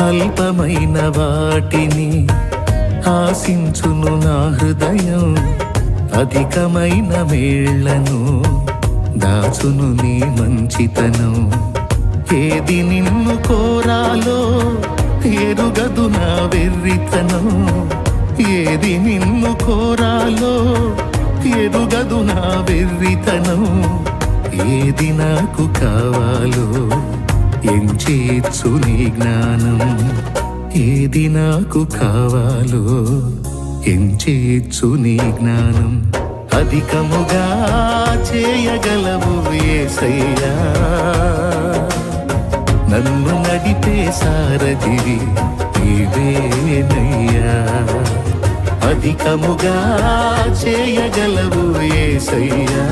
అల్పమైన వాటిని ఆశించును నా హృదయం. అధికమైన మేళ్ళను దాచును నీ మంచితనం. ఏది నిన్ను కోరాలో ఎరుగదు నా వెర్రితనం. ఏది నిన్ను కోరాలో ఎరుగదు నా వెర్రితనం. ఏది నాకు కావాలో ఎంచేచ్చు నీ జ్ఞానం? ఏది నాకు కావాలో ఎంచేచ్చు నీ జ్ఞానం? అధికముగా చేయగలవు వేసయ్యా నన్ను నడిపే సారథివి ఇవేనయ్యా అధికముగా చేయగలవు ఏసయ్యా.